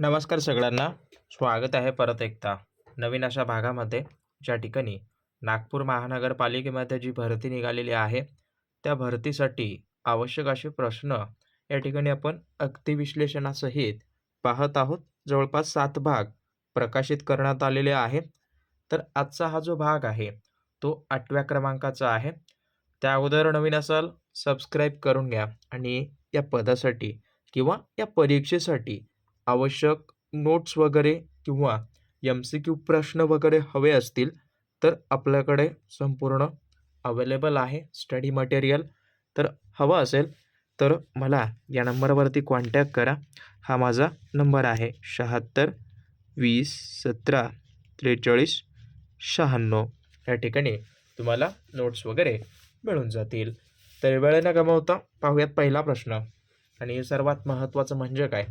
नमस्कार सगळ्यांना. स्वागत आहे परत एकदा. नवीन अशा भागामध्ये ज्या ठिकाणी नागपूर महानगरपालिकेमध्ये जी भरती निघालेली आहे त्या भरतीसाठी आवश्यक असे प्रश्न या ठिकाणी आपण अगदी विश्लेषणासहित पाहत आहोत. जवळपास सात भाग प्रकाशित करण्यात आलेले आहे तर आजचा हा जो भाग आहे तो आठव्या क्रमांकाचा आहे. त्या अगोदर नवीन असाल सबस्क्राईब करून घ्या आणि या पदासाठी किंवा या परीक्षेसाठी आवश्यक नोट्स वगैरे किंवा एम सी क्यू प्रश्न वगैरे हवे असतील तर आपल्याकडे संपूर्ण अवेलेबल आहे स्टडी मटेरियल तर हवं असेल तर मला या नंबरवरती कॉन्टॅक्ट करा. हा माझा नंबर आहे शहात्तर वीस सतरा त्रेचाळीस शहाण्णव. या ठिकाणी तुम्हाला नोट्स वगैरे मिळून जातील. तर वेळ न गमावता पाहूयात पहिला प्रश्न. आणि सर्वात महत्त्वाचं म्हणजे काय?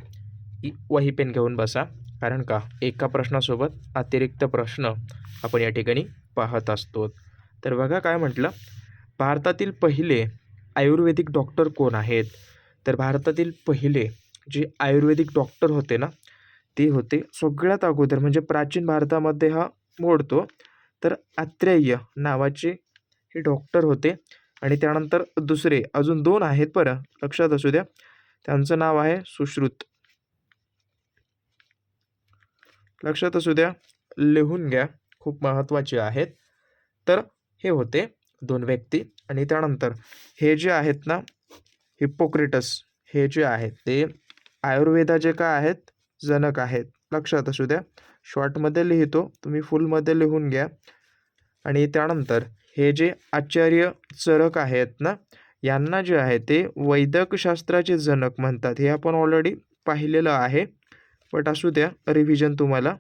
वही पेन घेऊन बसा. कारण का? एका प्रश्नासोबत अतिरिक्त प्रश्न आपण या ठिकाणी पाहत असतो. तर बघा काय म्हटलं? भारतातील पहिले आयुर्वेदिक डॉक्टर कोण आहेत? तर भारतातील पहिले जे आयुर्वेदिक डॉक्टर होते ना ते होते सगळ्यात अगोदर म्हणजे प्राचीन भारतामध्ये हा मोडतो. तर आत्रेय नावाचे हे डॉक्टर होते आणि त्यानंतर दुसरे अजून दोन आहेत बरं लक्षात असू द्या. त्यांचं नाव आहे सुश्रुत. लक्षात असू द्या लिहून घ्या. खूप महत्त्वाचे आहेत. तर हे होते दोन व्यक्ती आणि त्यानंतर हे जे आहेत ना हिप्पोक्रेटस हे जे आहेत ते आयुर्वेदाचे काय आहेत? जनक आहेत. लक्षात असू द्या. शॉर्टमध्ये लिहितो तुम्ही फुलमध्ये लिहून घ्या. आणि त्यानंतर हे जे आचार्य चरक आहेत ना यांना जे आहे ते वैदकशास्त्राचे जनक म्हणतात. हे आपण ऑलरेडी पाहिलेलं आहे. बट असू द्या रिव्हिजन तुम्हाला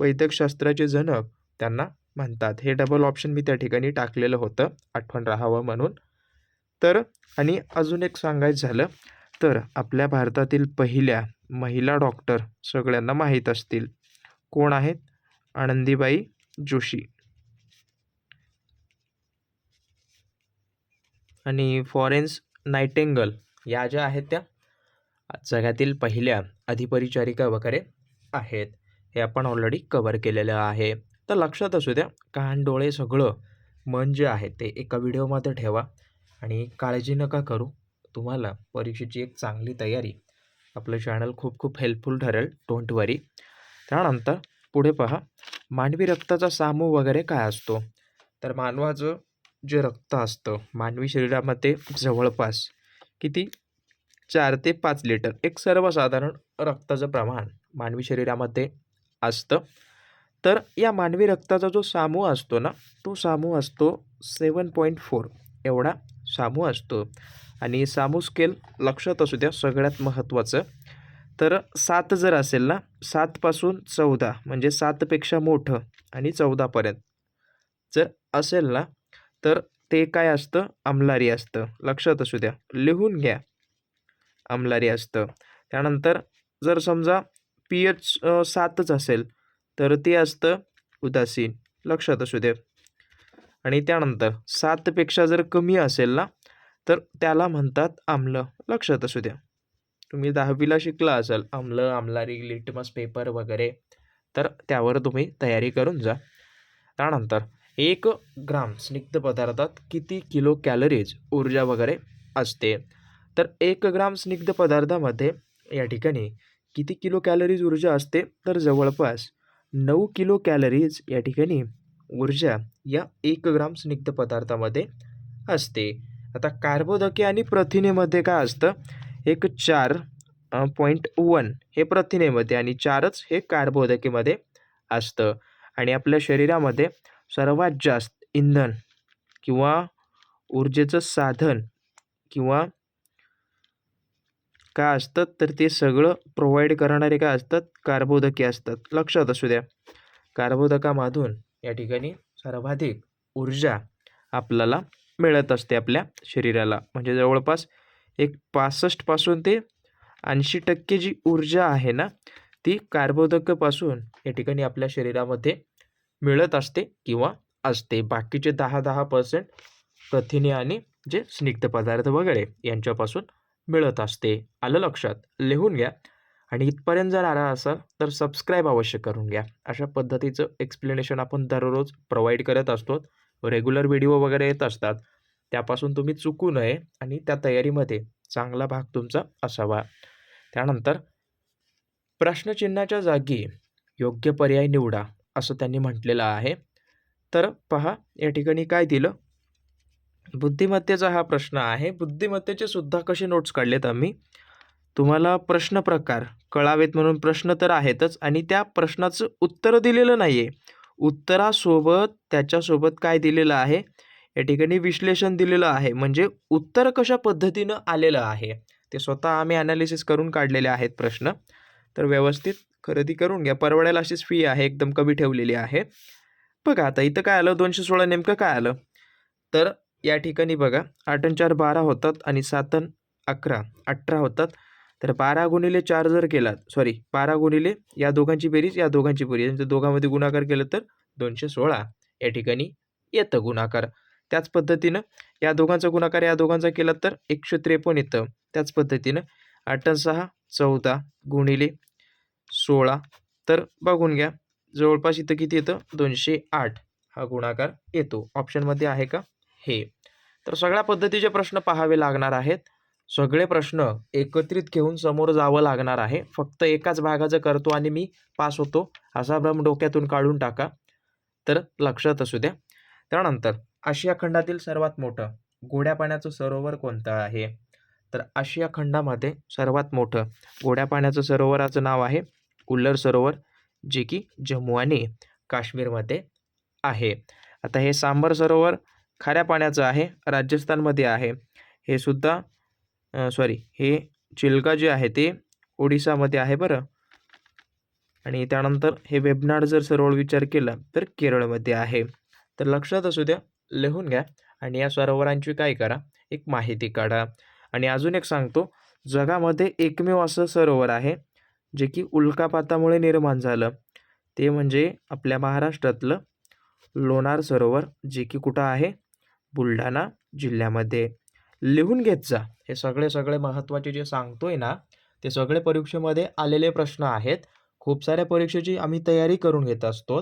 वैद्यकशास्त्राचे जनक त्यांना म्हणतात. हे डबल ऑप्शन मी त्या ठिकाणी टाकलेलं होतं. आठवण राहावं म्हणून. तर आणि अजून एक सांगायचं झालं तर आपल्या भारतातील पहिल्या महिला डॉक्टर सगळ्यांना माहीत असतील. कोण आहेत? आनंदीबाई जोशी. आणि फॉरेन्स नायटेंगल या ज्या आहेत त्या जगातील पहिल्या अधिपरिचारिका वगैरे आहेत. हे आपण ऑलरेडी कवर केलेलं आहे. तर लक्षात असू द्या कान डोळे सगळं मन जे आहे ते एका व्हिडिओमध्ये ठेवा आणि काळजी नका करू. तुम्हाला परीक्षेची एक चांगली तयारी आपलं चॅनल खूप खूप हेल्पफुल ठरेल. डोंट वरी त्यानंतर पुढे पहा मानवी रक्ताचा सामू वगैरे काय असतो? तर मानवाचं जे रक्त असतं मानवी शरीरामध्ये जवळपास किती? चार ते पाच लिटर. एक सर्वसाधारण रक्ताचं प्रमाण मानवी शरीरामध्ये असतं. तर या मानवी रक्ताचा जो सामूह असतो ना तो सामूह असतो सेवन पॉईंट फोर. एवढा सामूह असतो. आणि सामू स्केल लक्षात असू द्या सगळ्यात महत्त्वाचं. तर सात जर असेल ना सातपासून चौदा म्हणजे सातपेक्षा मोठं आणि चौदापर्यंत जर असेल ना तर ते काय असतं? अमलारी असतं. लक्षात असू द्या. लिहून घ्या. अमलारी असतं. त्यानंतर जर समजा पी एच सातच असेल तर ते असतं उदासीन. लक्षात असू द्या आणि त्यानंतर सातपेक्षा जर कमी असेल ना तर त्याला म्हणतात आम्ल. लक्षात असू द्या. तुम्ही दहावीला शिकला असाल आम्ल आमलारी लिटमस पेपर वगैरे तर त्यावर तुम्ही तयारी करून जा. त्यानंतर एक ग्राम स्निग्ध पदार्थात किती किलो कॅलरीज ऊर्जा वगैरे असते? तर एक ग्राम स्निग्ध पदार्थामध्ये या ठिकाणी किती किलो कॅलरीज ऊर्जा असते? तर जवळपास नऊ किलो कॅलरीज या ठिकाणी ऊर्जा या एक ग्राम स्निग्ध पदार्थामध्ये असते. आता कार्बोदके आणि प्रथिनेमध्ये काय असतं? एक चार पॉईंट वन हे प्रथिनेमध्ये आणि चारच हे कार्बोदकेमध्ये असतं. आणि आपल्या शरीरामध्ये सर्वात जास्त इंधन किंवा ऊर्जेचं साधन किंवा काय असतात तर ते सगळं प्रोव्हाइड करणारे काय असतात कार्बोदके असतात. लक्षात असू द्या. कार्बोदकामधून या ठिकाणी सर्वाधिक ऊर्जा आपल्याला मिळत असते आपल्या शरीराला. म्हणजे जवळपास एक पासष्टपासून ते ऐंशी टक्के जी ऊर्जा आहे ना ती कार्बोदकापासून या ठिकाणी आपल्या शरीरामध्ये मिळत असते किंवा असते. बाकीचे दहा दहा पर्सेंट प्रथिने आणि जे स्निग्ध पदार्थ वगैरे यांच्यापासून मिळत असते. आलं लक्षात? लिहून घ्या. आणि इथपर्यंत जर आला असाल तर सबस्क्राईब अवश्य करून घ्या. अशा पद्धतीचं एक्सप्लेनेशन आपण दररोज प्रोव्हाइड करत असतो. रेग्युलर व्हिडिओ वगैरे येत असतात. त्यापासून तुम्ही चुकू नये आणि त्या तयारीमध्ये चांगला भाग तुमचा असावा. त्यानंतर प्रश्नचिन्हाच्या जागी योग्य पर्याय निवडा असं त्यांनी म्हटलेलं आहे. तर पहा या ठिकाणी काय दिलं? बुद्धिमत्तेचा हा प्रश्न आहे. बुद्धिमत्तेचे सुद्धा कसे नोट्स काढलेत आम्ही? तुम्हाला प्रश्न प्रकार कळावेत म्हणून प्रश्न तर आहेतच आणि त्या प्रश्नाचं उत्तर दिलेलं नाही आहे उत्तरासोबत त्याच्यासोबत काय दिलेलं आहे? या ठिकाणी विश्लेषण दिलेलं आहे. म्हणजे उत्तर कशा पद्धतीनं आलेलं आहे? ते स्वतः आम्ही ॲनालिसिस करून काढलेले आहेत प्रश्न. तर व्यवस्थित खरेदी करून घ्या. परवडायला अशीच फी आहे एकदम कमी ठेवलेली आहे. बघा आता इथं काय आलं? दोनशे सोळा नेमकं काय आलं? तर या ठिकाणी बघा आठ आणि चार बारा होतात आणि सात आणि अकरा अठरा होतात. तर बारा गुणिले चार जर केलात सॉरी बारा गुणिले या दोघांची बेरीज या दोघांची बेरीज यांच्या दोघांमध्ये गुणाकार केलं तर दोनशे सोळा या ठिकाणी येतं गुणाकार. त्याच पद्धतीनं या दोघांचा गुणाकार या दोघांचा केला तर एकशे त्रेपन्न येतं. त्याच पद्धतीनं आठ सहा चौदा गुणिले सोळा. तर बघून घ्या जवळपास इथं किती येतं? दोनशे आठ हा गुणाकार येतो. ऑप्शनमध्ये आहे का? हे तर सगळ्या पद्धतीचे प्रश्न पाहावे लागणार आहेत. सगळे प्रश्न एकत्रित घेऊन समोर जावं लागणार आहे. फक्त एकाच भागाचं करतो आणि मी पास होतो. असा भ्रम डोक्यातून काढून टाका. तर लक्षात असू द्या. त्यानंतर आशिया खंडातील सर्वात मोठं गोड्या पाण्याचं सरोवर कोणतं आहे? तर आशिया खंडामध्ये सर्वात मोठं गोड्या पाण्याचं सरोवराचं नाव आहे उल्लर सरोवर जे की जम्मू आणि काश्मीरमध्ये आहे. आता हे सांबर सरोवर खाऱ्या पाण्याचं आहे राजस्थानमध्ये आहे. हे सुद्धा सॉरी हे चिल्का जे आहे ते ओडिसामध्ये आहे बरं. आणि त्यानंतर हे वेबनाड जर सरोवर विचार केला तर केरळमध्ये आहे. तर लक्षात असू द्या लिहून घ्या आणि या सरोवरांची काय करा एक माहिती काढा. आणि अजून एक सांगतो जगामध्ये एकमेव असं सरोवर आहे जे की उल्कापातामुळे निर्माण झालं. ते म्हणजे आपल्या महाराष्ट्रातलं लोणार सरोवर जे की कुठं आहे? बुलढाणा जिल्ह्यामध्ये लिहून घेत जा. हे सगळे सगळे महत्त्वाचे जे सांगतोय ना ते सगळे परीक्षेमध्ये आलेले प्रश्न आहेत. खूप साऱ्या परीक्षेची आम्ही तयारी करून घेत असतो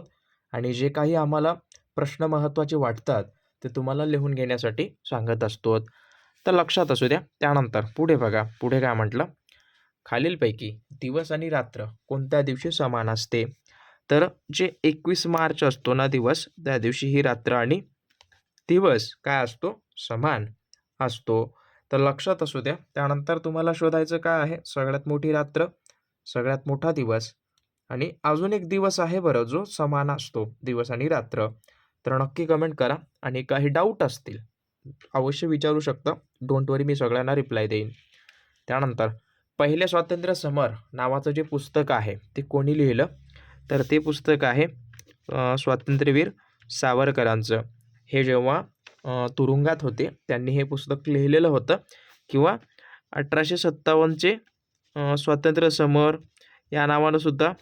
आणि जे काही आम्हाला प्रश्न महत्त्वाचे वाटतात ते तुम्हाला लिहून घेण्यासाठी सांगत असतो. तर लक्षात असू द्या. त्यानंतर पुढे बघा. पुढे काय म्हटलं? खालीलपैकी दिवस आणि रात्र कोणत्या दिवशी समान असते? तर जे एकवीस मार्च असतो ना दिवस त्या दिवशी ही रात्र आणि दिवस काय असतो? समान असतो. तर लक्षात असू द्या. त्यानंतर तुम्हाला शोधायचं काय आहे? सगळ्यात मोठी रात्र सगळ्यात मोठा दिवस आणि अजून एक दिवस आहे बरं जो समान असतो दिवस आणि रात्र. तर नक्की कमेंट करा आणि काही डाऊट असतील अवश्य विचारू शकता. डोंट वरी मी सगळ्यांना रिप्लाय देईन. त्यानंतर पहिले स्वातंत्र्य समर नावाचं जे पुस्तक आहे ते कोणी लिहिलं? तर ते पुस्तक आहे स्वातंत्र्यवीर सावरकरांचं. हे जेव्हा तुरुंगात होते त्यांनी हे पुस्तक लिहिलेलं होतं. किंवा अठराशे सत्तावन्नचे स्वातंत्र्य समर या नावानं सुद्धा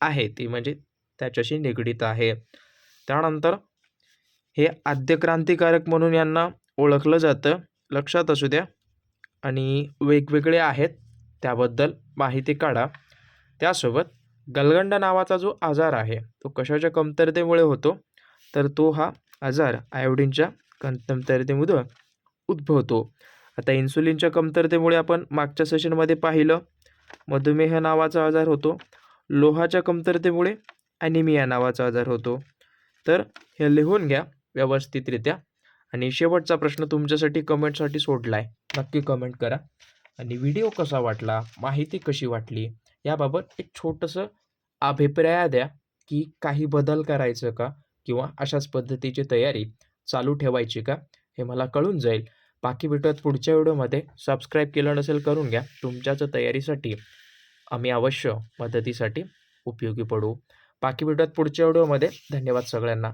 आहे ती. म्हणजे त्याच्याशी निगडीत आहे. त्यानंतर हे आद्य क्रांतिकारक म्हणून यांना ओळखलं जातं. लक्षात असू द्या. आणि वेगवेगळे आहेत. त्याबद्दल माहिती काढा. त्यासोबत गलगंड नावाचा जो आजार आहे तो कशाच्या कमतरतेमुळे होतो? तर तो हा आजार आयोडीनच्या कमतरतेमुळं उद्भवतो. आता इन्सुलिनच्या कमतरतेमुळे आपण मागच्या सेशनमध्ये पाहिलं. मधुमेह नावाचा आजार होतो. लोहाच्या कमतरतेमुळे ॲनिमिया नावाचा आजार होतो. तर हे लिहून घ्या व्यवस्थितरित्या. आणि शेवटचा प्रश्न तुमच्यासाठी कमेंटसाठी सोडला आहे नक्की कमेंट करा. आणि व्हिडिओ कसा वाटला? माहिती कशी वाटली? याबाबत एक छोटंसं अभिप्राय द्या की काही बदल करायचं का? किंवा अशाच पद्धतीची तयारी चालू ठेवायची का? हे मला कळून जाईल. बाकी भेटत पुढच्या व्हिडिओमध्ये सबस्क्राईब केलं नसेल करून घ्या. तुमच्याच तयारीसाठी आम्ही अवश्य मदतीसाठी उपयोगी पडू. बाकी भेटत पुढच्या व्हिडिओमध्ये धन्यवाद सगळ्यांना.